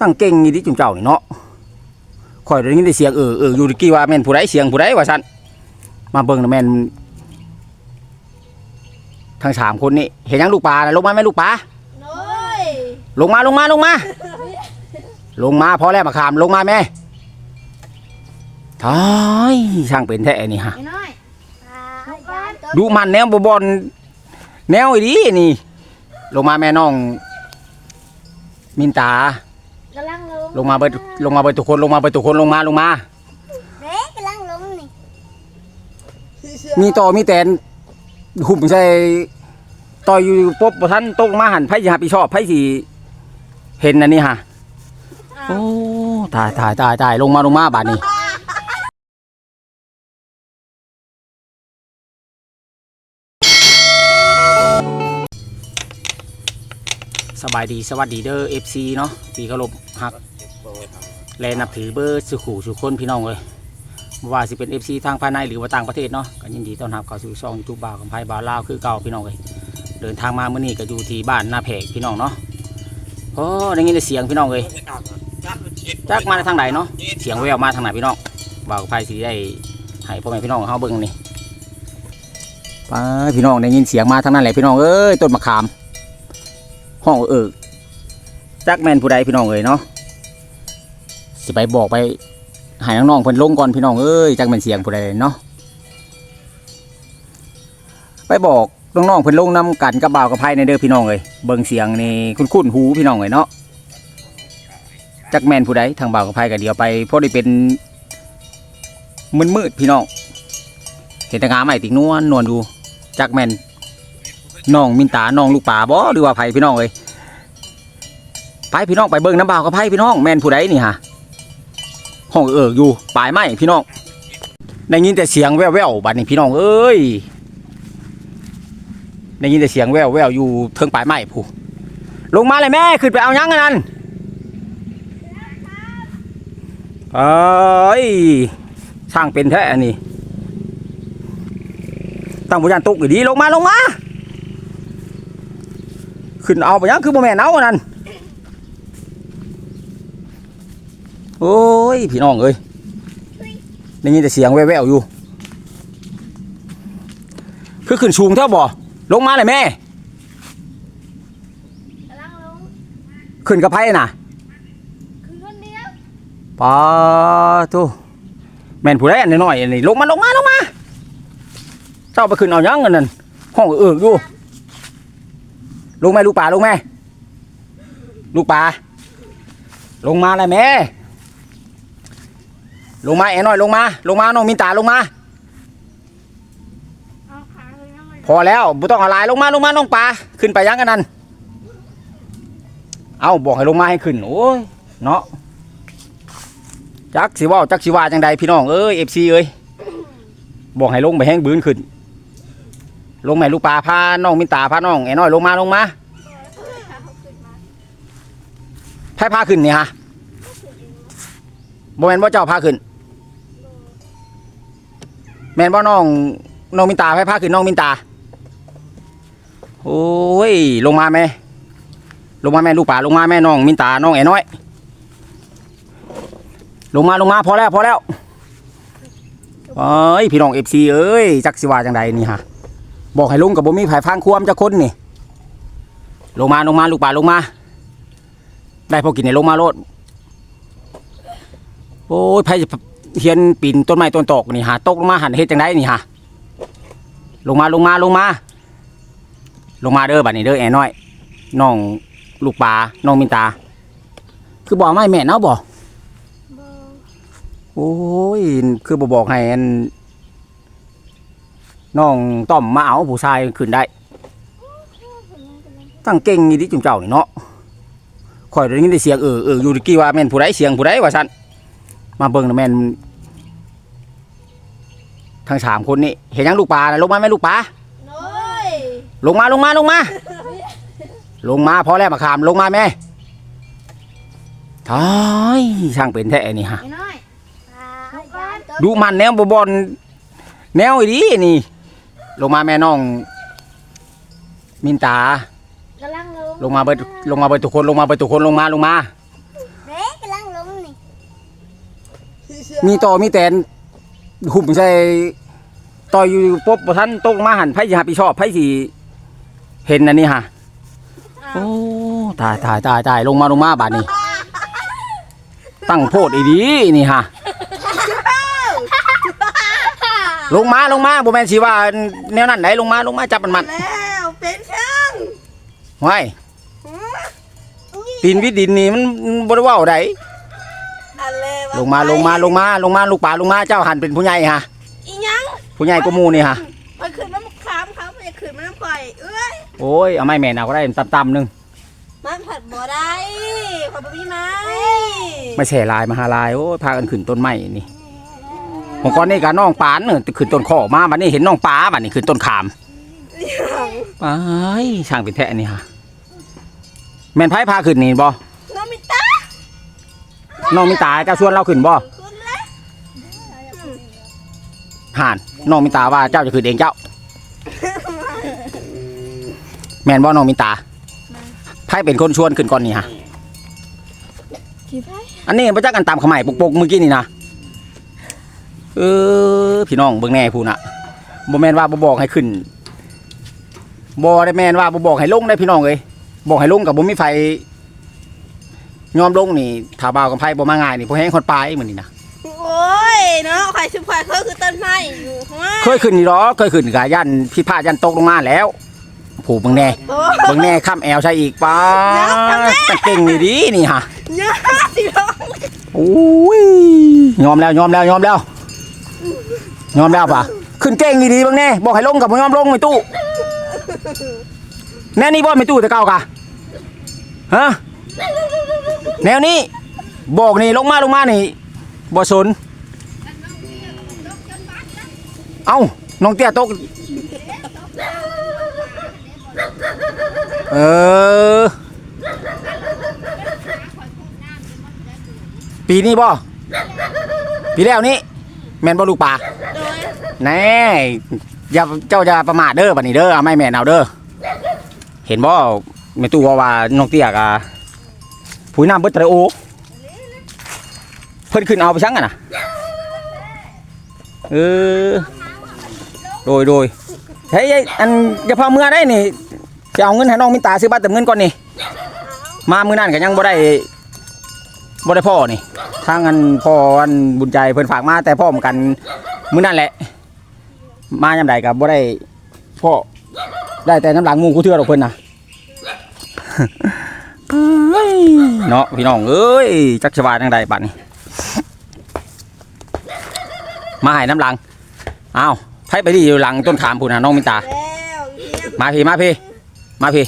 ตั้งเก่งนี่ดิจุ่มเจ้านี่เนาะข่อยได้ยินแต่เสียงเออเอออยู่ตะกี้ว่าแม่นผู้ใดเสียงผู้ใดว่าซั่นมาเบิ่งนะแม่นทั้งสามคนนี่เห็นยังลูกปลาน่ะลงมาแม่ลูกปลาน้อยลงมาลงมาลงมา ลงมาพอแล้วมาขามลงมาแม่ท้ายช่างเป็นแท้นี่ฮะไอ้น้อยลูกบ้านดูมันแนวบบอลแนวอีดีนี่ ลงมาแม่น้อง มินตา กำลังลงลงมาเบิดลงมาเบิดทุกคนลงมาเบิดทุกคนลงมาลงมาเด็กกำลังลงนี่มีต่อมีแตนหุ่มใส่ต่อยอยู่ปุ๊บบ่ทันตกมาหันไผสิหาพี่ชอบไผสิเห็นอันนี้ฮะโอ้ตายตายตายตายลงมาลงมาบาดนี้ สบายดีสวัสดีเด้อ FC เนาะตีกระลบหักแลนับถือเบอร์สุขู่สุขคนพี่น้องเลยว่าสิเป็น FC ทางภายในหรือว่าต่างประเทศเนาะก็ยินดีต้อนรับเข้าสู่ช่องยูทูบบ่าวกับไพ่บ่าวลาวคือเก่าพี่น้องเลยเดินทางมาเมื่อนี้ก็อยู่ที่บ้านนาแพกพี่น้องเนาะโอ้ได้ยินเสียงพี่น้องเลยจักมาทางไหนเนาะเสียงแววมาทางไหนพี่น้องบ่าวกับไพ่สิได้ให้พ่อแม่พี่น้องเฮาเบิ่งนี่ไปพี่น้องได้ยินเสียงมาทางนั้นแหละพี่น้องเอ้ยต้นมะขาม ห้องเออจักแมนผู้ใดพี่น้องเอ้ยเนาะสิไปบอกไปหายน้องๆเพิ่นลงก่อนพี่น้องเอ้ยจักแมนเสียงผู้ใดเนาะไปบอกน้องๆเพิ่นลงนํกันกับบ่าวกับไผในเด้อพี่น้องเอ้ยเบิ่งเสียงนี่คุ้นๆหูพี่น้องเอ้ยเนาะจักแมนผู้ใดทางบ่าวกับไผก็เดียวไปเพอได้เป็นมืดๆพี่น้องเห็นแตะงาใหม่ติงนวลนวลดูจักแมน น้องมินตาน้องลูกป่าบ่หรือว่าไผพี่น้องเอ้ยไปพี่น้องไปเบิ่งน้ำบ่าวกับไผพี่น้องแม่นผู้ใดนี่ฮะห้องเอิกอยู่ปลายไม้พี่น้องได้ยินแต่เสียงแว่วๆบัดนี้พี่น้องเอ้ยได้ยินแต่เสียงแว่วๆอยู่เทิงปลายไม้ผู้ลงมาเลยแม่ขึ้นไปเอายังกันนั่นเอ้ยสร้างเป็นแท้อันนี้ตั้งบุญญาณตุกอยู่ดีลงมาลงมา ขึ้นเอาไปยังคือบ่แม่นเอาอันนั่นโอ้ยพี่น้องเอ้ยได้ยินแต่เสียงแว่วๆอยู่ คือขึ้นสูงเท่าบ่ลงมาเลยแม่กำลังลงขึ้นกับไผน่ะคือคนเดียวปาทุแม่นผู้ใดอันน้อยๆอันนี้ลงมาลงมาลงมาเจ้าไปขึ้นเอายังอันนั้นห้องเอิกอยู่ ลงแม่ลูกป่าลงแม่ลูกป่าลงมาเลยแม่ลงมาแอน้อยลงมา ลงมาน้องมินตาลงมา พอแล้วบุต้องอะไรลงมาลงมาน้องปลาขึ้นไปยังกันนั่นเอาบอกให้ลงมาให้ขึ้นโอ้ยเนาะจักสิว่าจักสิว่าจังใดพี่น้องเอ้ยเอฟซีเอ้ยบอกให้ลงไปแห้งบืนขึ้น ลงแม่ลูกปลาพาน้องมินตาพาน้องไอ้น้อยลงมาลงมาเขาขึ้นมาไพ่พาขึ้นนี่ฮะบ่แมนว่าเจ้าพาขึ้นแมนว่าน้องน้องมินตาไพ่พาขึ้นน้องมินตาโอ้ยลงมาแม่ลงมาแม่ลูกป่าลงมาแม่น้องมินตาน้องไอ้น้อย ลงมาลงมาพอแล้วพอแล้วเอ้ยพี่น้องเอฟซีเอ้ยจักสิว่าจังใดนี่ฮะ บอกให้ลงกับบ่มีไผฟังความจะคนนี่ ลงมาลงมาลูกป่าลงมา ได้พอกินในลงมาโลดโอ้ยไผจะเฮียนปีนต้นไม้ต้นตอกนี่ฮะตกลงมาหันเฮ็ดจังไดนี่ฮะลงมาลงมาลงมา ลงมาเด้อบัดนี้เด้อแอน้อยน้องลูกปลาน้องมินตา คือบอกไม่แม่นเอาบ่บ่โอ้ย คือบ่บอกให้อัน น้องต้อมมาเอาผู้ชายขึ้นได้ ตั้งเก่งนี่ดิจุ่มเจ้านี่เนาะข่อยได้ยินแต่เสียงเออเอออยู่ตะกี้ว่าแม่นผู้ใดเสียงผู้ใดว่าซั่นมาเบิ่งนะแม่นทั้งสามคนนี่เห็นยังลูกปลาน่ะลงมาแม่ลูกปลาน้อยลงมาลงมาลงมา ลงมาพอแล้วมาขามลงมาแม่ท้ายช่างเป็นแท้นี่ฮะไอ้น้อยลูกบ้านดูมันแนวบบอลแนวอีดีนี่ ลงมาแม่น้อง มินตา กำลังลงลงมาไปลงมาไปทุกคนลงมาไปทุกคนลงมาลงมา เด้กำลังลงนี่มีต่อมีแตนหุ่มใส่ต่ออยู่ปุ๊บบ่ท่านตกมาหันไผสิรับผิดชอบไพ่สิเห็นอันนี้ฮะโอ้ตายตายตายตายลงมาลงมาบาดนี้ ตั้งโพดอีดีนี่ฮะ ลงมาลงมาบ่แม่นสิว่าแนวนั้นไหนลงมาลงมาจับมันมันแล้วเป็นช่างไว้ตีนวิดดินนี่มันบ่ได้เว้าไดอะไรวะลงมาลงมาลงมาลงมาลูกป่าลงมาเจ้าหันเป็นผู้ใหญ่ฮะอีหยังผู้ใหญ่ก็มูนี่ฮะไปขึ้นน้ำขามเขาไปขึ้นมาน้ำข่อยเอ้ยโอ้ยเอาไม้แม่นเอาก็ได้ต่ำๆหนึงมันผัดบ่ได้ขอยบ่มีไม้มาแช่ลายมาหาลายโอ้ยพากันขึ้นต้นไม้นี่ ผมก่อนนี่กับน้องปานเนอะขึ้นต้นข้อมาบัดนี้เห็นน้องปลาบัดนี้ขึ้นต้นขามไปช่างเป็นแท้นี่ฮะแม่นไผพาขึ้นนี่บ่น้องมิตาน้องมีตาเจ้าชวนเราขึ้นบ่ขึ้นแล้วห่านน้องมีตาว่าเจ้าจะขึ้นเองเจ้า แม่นบ่น้องมีตาไผเป็นคนชวนขึ้นก่อนนี่ฮะกี่ไผอันนี้มาจากกันตามขมายปุกๆเมื่อกี้นี่นะ เออพี่น้องเบิ่งแน่พูน่ะบ่แม่นว่าบ่บอกให้ขึ้นบ่ได้แม่นว่าบ่บอกให้ลงได้พี่น้องเอ้ยบอกให้ลงกับบ่มีไฟยอมลงนี่ถ้าบ่าวกับไผบ่มาง่ายนี่บ่แฮงคนปลายมื้อนี้นะโอ้ยเนาะข่อยสิข่อยเขาคือต้นไม้อยู่ว้าเคยขึ้นนี่ดอกเคยขึ้นกะยันพี่พลาดยันตกลงมาแล้วผู้เบิ่งแน่โอ้เบิ่งแน่ค้ำแอวใช่อีกป้าแต่เก่งนี่ดีนี่ฮะยาสิน้องโอ้ยยอมแล้วยอมแล้วยอมแล้ว ยอมแล้วป่ะขึ้นเก่งดีๆบ้างแน่บอกให้ลงกับมึงยอมลงไม่ตู้แน่นี่บอไม่ตู้แต่เก่ากะฮะแนวนี้บอกนี่ลงมาลงมานี่บ่สนเอ้าน้องเตี้ยตกเออ ปีนี้บ่ปีแล้วนี้แมนบ่ลูกป่าโด แน่อย่าเจ้าจะประมาทเด้อบัดนี้เด้อเอาไม่แม่นเอาเด้อเห็นบ่แม่ตู้ว่าว่าน้องเตี้ยกะผู้น้ำเบิดตะโอเพิ่นขึ้นเอาไปชังอะนะเออโดยโดยเฮ้ยอันอย่าพาเมื่อได้นี่จะเอาเงินให้น้องมิตาซื้อบัตรเติมเงินก่อนนี่มามื้อนั้นก็ยังบ่ได้บ่ได้พ่อนี่ทางอันพ่ออันบุญใจเพิ่นฝากมาแต่พ่อเหมือนกันมื้อนั่นแหละ มายามใดกับบ่ได้พ่อได้แต่น้ำหลังหมูกูเทื่อดอกเพิ่นน่ะเอ้ยเนาะพี่น้องเอ้ยจักสบายทางใดบัดนี้มาให้น้ำหลังอ้าวไผไปดีอยู่หลังต้นขามพุ่นน่ะน้องมินตาแล้วเฮียมาพี่มาพี่มาพี่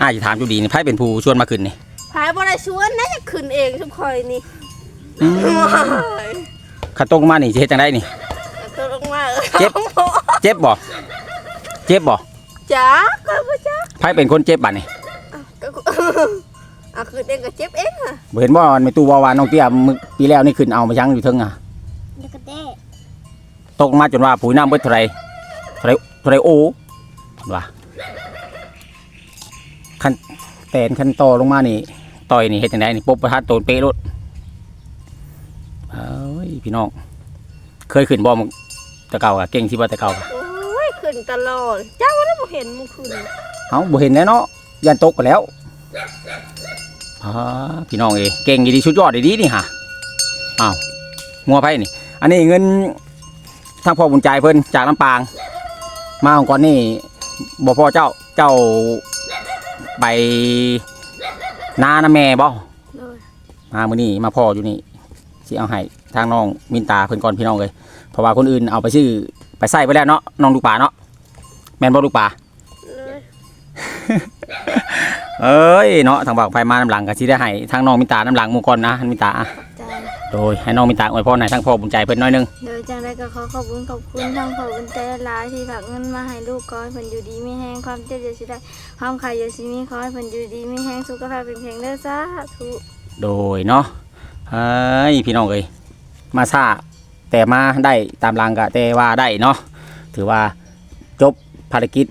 อ้ายสิถามจุดีนี่ไผเป็นผู้ชวนมาขึ้นนี่พายบ่ได้ชวนนะจะขึ้นเองทุกข่อยนี่อืมว้ายขันตกลงมานี่สิเฮ็ดจังไดนี่ตกลงมาออ เจ็บ เจ็บบ่ เจ็บบ่จ้าก็บ่จ้าไผเป็นคนเจ็บบัดนี่ก็อะขึ้นเองก็เจ็บเองอะบ่เห็นบ่มันไม่ตู้ว่าว่าน้องเตี้ยมึกปีแล้วนี่ขึ้นเอามายังอยู่เทิงอะเดี๋ยวก็เด้ตกมาจนว่าปุ๋ยน้ำเบิดเท่าไหรเท่าไหรเท่าไหรโอว่าคันแตนคันต่อลงมานี่ต่อยนี่เฮ็ดจังไดนี่ปบประทัดโตนเปรถเอ้ยพี่น้องเคยขึ้นบ่มึง แต่เก่าอะเก่งสิบ่แต่เก่าอะโอ้ยขึ้นตลอด เจ้าว่าบ่เห็นมึงขึ้นเอ้าบ่เห็นแล้วเนาะยันตกไปแล้วอ่าพี่น้องเอ้ยเก่งดีๆสุดยอดดีๆนี่ฮะอ้าวงัวไผนี่ อันนี้เงินทางพ่อบุญใจเพิ่นจากลำปาง มาของก่อนนี่บ่พ่อเจ้าเจ้าไปนานะแม่บ่โดยมามื้อนี้มาพ่ออยู่นี่สิเอาให้ทางน้องมินตาเพิ่นก่อนพี่น้องเลย เพราะว่าคนอื่นเอาไปซื้อไปใส่ไปแล้วเนาะน้องลูกป่าเนาะแม่นบ่ลูกป่าเลยเอ้ยเนาะทางบ่าวไฟมาน้ำหลังก็สิได้ให้ทางน้องมินตาน้ำหลังหมู่ก่อนนะมินตาอะใจโดยให้น้องมินตาอวยพรให้ทางพ่อบุญใจเพิ่นหน้อยหนึงโดยจังได้ก็ขอขอบคุณขอบคุณทางขอบคุณใจหลายที่ฝากเงินมาให้ลูกก้อยเพิ่นอยู่ดีไม่แห้งความเจ็บอย่าสิได้ความขายอย่าสิมีขอให้เพิ่นอยู่ดีไม่แห้งสุขภาพเป็นแข็งเด้อสาธุโดยเนาะเฮ้ยพี่น้องเอ้ยมาซ่า แต่มาได้ตามหลังก็แต่ว่าได้เนาะถือว่าจบภารกิจ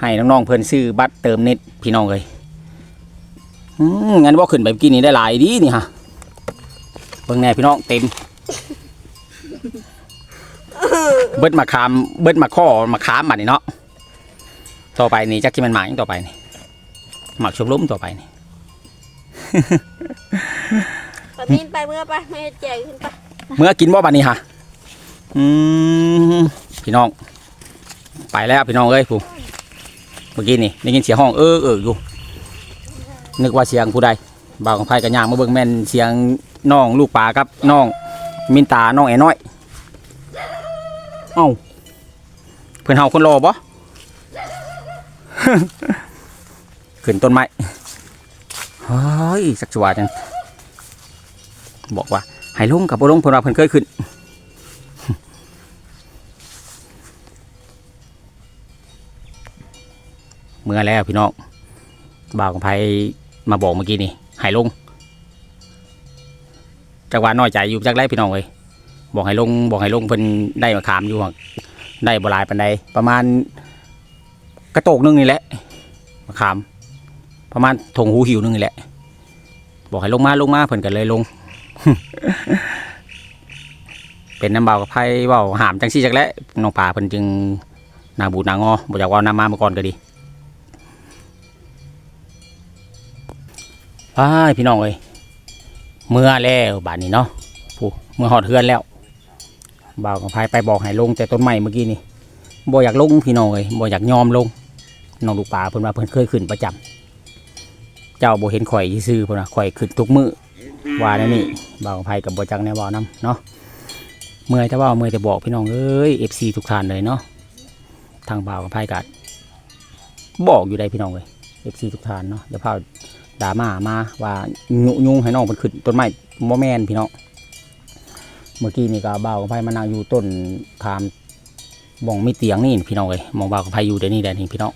ให้น้องๆเพิ่อนซื้อบัตรเติมเน็ตพี่น้องเลยงั้นว่าขึ้นไปเมื่อกี้นี้ได้หลายดีนี่ฮะเบิ่งแน่พี่น้องเต็ม เบิดมาคามเบิดมาข้อมาขามบัดนี่เนาะต่อไปนี่จักที่มันหมายต่อไปนี่หมากชมล้มต่อไปนี่ปะนินไปเมื่อไปไม่ให้แจกขึ้นไป เมื่อกินบ่บัดนี้ฮะอืมพี่น้อง ไปแล้วพี่น้องเอ้ยผู้เมื่อกี้นี่ได้ยินเสียงห้องเออเอออยู่นึกว่าเสียงผู้ใดบ่าวของไผกันย่างมาเบิ่งแม่นเสียงน้องลูกปลากับน้อง มินตาน้องแอน้อย เอ้าเพื่อนเฮาคนรอบ่ขึ้นต้นไม้เฮ้ยสักจัวจังบอกว่า ให้ลงกับบ่ลงเพิ่นว่าเพิ่นเคยขึ้นเมื่อแล้วพี่น้องบ่าวกับไผมาบอกเมื่อกี้นี่ให้ลงจักว่าน้อยใจอยู่จักไรพี่น้องเอ้ยบอกให้ลงบอกให้ลงเพิ่นได้มาขามอยู่หได้บลายปานใดประมาณกระโตกนึงนี่แหละมาขาม ประมาณถงหูหิวนึงนี่แหละ บอกให้ลงมาลงมาเพิ่นก็เลยลง เป็นน้ำเบากับไพ่เบาหามจังซี่จักแล้วน้องป่าเพิ่นจึงนาบูดนางอบ่อยากว่าน้ำมาเมื่อก่อนก็ดีพายพี่น้องเอ้ยเมื่อแล้วบาดนี้เนาะผู้เมื่อหอดเฮือนแล้วเบากับไพ่ไปบอกให้ลงแต่ต้นไม้เมื่อกี้นี่บ่อยากลงพี่น้องเอ้ยบ่อยากยอมลงน้องลูกป่าเพิ่นว่าเพิ่นเคยขึ้นประจำเจ้าบ่เห็นข่อยซื่อเพิ่นว่าข่อยขึ้นทุกมื้อว่าแนวนี้ เบากับไพ่กับบ่จักแนวเว้านํเนาะเมื่อยแต่ว่าเมื่อยแต่บอกพี่น้องเอ้ยเอฟซีทุกท่านเลยเนาะทางบ่าวกับไพ่กัดบอกอยู่ได้พี่น้องเลยเอฟซีทุกท่านเนาะเดี๋ยวพาดรามามาว่ายุยุงให้น้องมันขึ้นต้นไม้โมแมนพี่น้องเมื่อกี้นี่ก็บ่าวกับไพ่มานั่งอยู่ต้นทามบ่องมีเตียงนี่พี่น้องเลยมองบ่าวกับไพ่อยู่เดี๋ยวนี้เดี๋ยวนี้พี่น้อง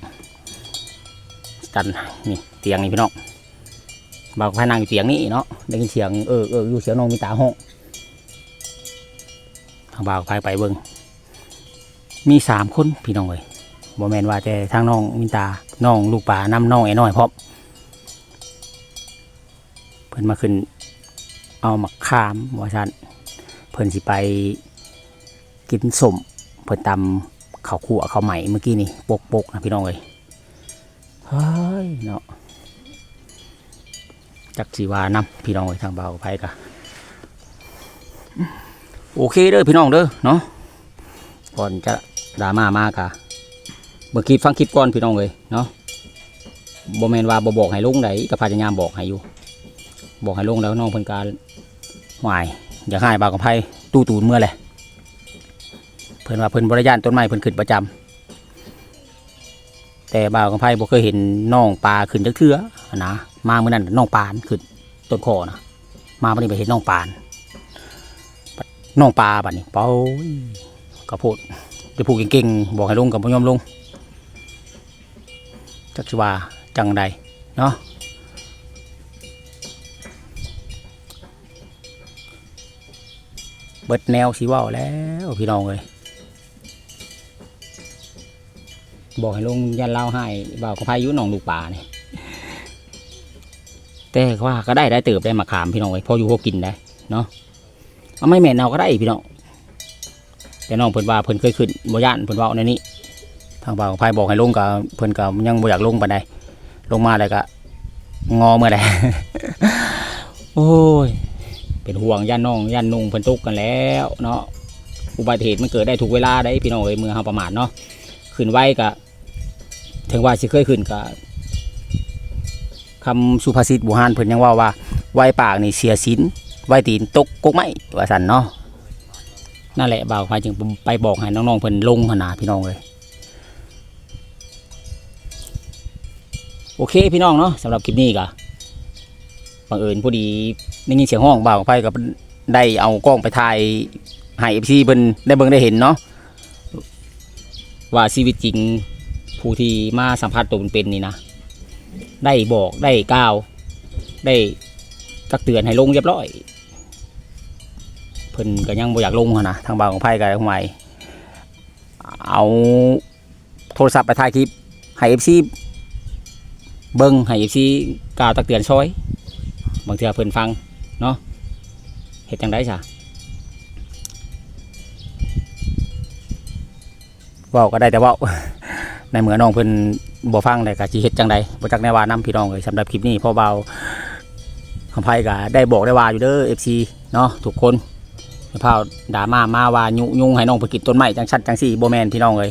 กันนี่เตียงนี่พี่น้อง บาวกับไพ่นั่งอยู่เตียงนี่เนาะได้ยินเสียงเออเอออยู่เสียงน้องมีตาห้องทางบ่าวพายไปเบิงมีสามคนพี่น้องเลยบ่แมนว่าแต่ทางน้องมินตาน้องลูกป่าน้ำน้องไอ้น้อยพร้อมเพิ่นมาขึ้น เอามักขามว่าชันเพิ่นสิไปกินสมเพิ่นตำข้าวคั่วข้าวใหม่เมื่อกี้นี่ปกปกๆนะพี่น้องเลยเฮ้ยเนาะ จักสีวานำพี่น้องเลยทางเบาไผกะโอเคเด้อพี่น้องเด้อเนาะก่อนจะดราม่ามากะเมื่อกี้ฟังคลิปก่อนพี่น้องเลยเนาะบ่แมนว่าบ่บอกให้ลุงไดก็พยายามบอกให้อยู่ บอกให้ลุงแล้วน้องเพิ่นการหวายอย่าให้บาวกับไผตู้ตูนเมื่อแหละเพิ่นว่าเพิ่นบริยานต้นไม้เพิ่นขึ้นประจำแต่บ่าวกับไผบ่เคยเห็นน้องปลาขึ้นจักเทื่อนะ มาเมื่อนั้นน้องปานขึ้นต้นคอนะมาวันนี้ไปเห็นน้องปานน้องปลาบัดนี้เป้ยกระโพดจะผูกเก่งๆบอกให้ลงกับพยอมลงจักชิวาจังใดเนาะเบิดแนวสีว่าวแล้วพี่น้องเลยบอกให้ลงยันเล่าให้บ่าวกับพายุหนองลูกป่านี่ แต่ว่าก็ได้ได้เติบได้มาขามพี่น้องเลยพออยู่พอกินได้เนาะเอาไม่แม่นเอาก็ได้พี่น้องแต่น้องเพิ่นว่าเพิ่นเคยขึ้นบ่ย่านเพิ่นเว้าในนี้ทางบ่าวของไผบอกให้ลงก็เพิ่นก็ยังบ่อยากลงปานใดลงมาแล้วก็งอเมื่อใดโอ้ยเป็นห่วงย่านน้องย่านนุ่งเพิ่นตุกกันแล้วเนาะอุบัติเหตุมันเกิดได้ทุกเวลาได้พี่น้องเอ้ยเมื่อเฮาประมาทเนาะขึ้นไว้ก็ถึงว่าสิเคยขึ้นก็ คำสุภาษิตบูฮานเพิ่นยังว่าว่าไวปากนี่เสียศีลไว้ตีนตกกกไม้ว่าสันเนาะนั่นแหละบ่าวพายจึงไปบอกให้น้องๆเพิ่นลงหนนาพี่น้องเลยโอเคพี่น้องเนาะสำหรับคลิปนี้ก็บังเอิญพอดีได้ยินเสียงห้องบ่าวพายก็ได้เอากล้องไปถ่ายให้เอฟซีเพิ่นได้เบิ่งได้เห็นเนาะว่าชีวิตจริงผู้ที่มาสัมผัสตัวเป็นๆนี่นะ ได้บอกได้กล่าว ได้ตักเตือนให้ลงเรียบร้อยเพิ่นก็ยังบ่อยากลงนะทางบ่าวของไพ่ก็ทำไมเอาโทรศัพท์ไปถ่ายคลิปให้เอฟซีเบิ้งให้เอฟซีกล่าวตักเตือนช่วยบางเทื่อเพิ่นฟังเนาะเหฮ็ดจังไดซะเว้าก็ได้แต่เว้าในเมื่อน้องเพิ่น บ่ฟังได้ก็สิเฮ็ดจังไดบ่จักแน่ว่านํพี่น้องเอ้ยสำหรับคลิปนี้พ่อเบาคำไผก็ได้บอกได้ว่าอยู่เด้อ FC เนาะทุกคนอย่าพาด่ามามาว่ายุยุงให้น้องไปกินต้นไม้จังซั่นจังซี่บ่แม่นพี่น้องเอ้ย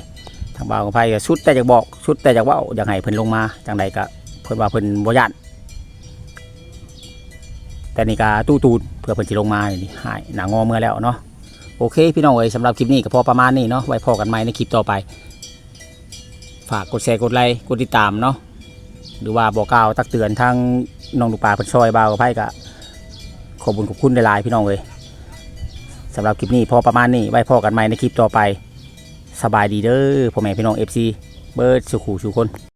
ทางบ่าวคำไผก็สุดแต่อยากบอกสุดแต่อยากเว้าอยากให้เพิ่นลงมาจังใดก็เพิ่นว่าเพิ่นบ่ย้านแต่นี่ก็ตู้ตูนเพื่อเพิ่นสิลงมานี่หายหน้างอเมื่อแล้วเนาะโอเค พี่น้องเอ้ยสำหรับคลิปนี้ก็พอประมาณนี้เนาะไว้พอกันใหม่ในคลิปต่อไป ฝากกดแชร์กดไลค์กดติดตามเนาะหรือว่าบอกกล่าวตักเตือนทางน้องลูกปลาพันชอยบ่าวกับไพ่กะขอบคุญขอบคุณหลายพี่น้องเลยสำหรับคลิปนี้พอประมาณนี้ไว้พอกันใหม่ในคลิปต่อไป สบายดีเด้อพ่อแม่พี่น้องเอฟซีเบิร์ดสุขูสุคน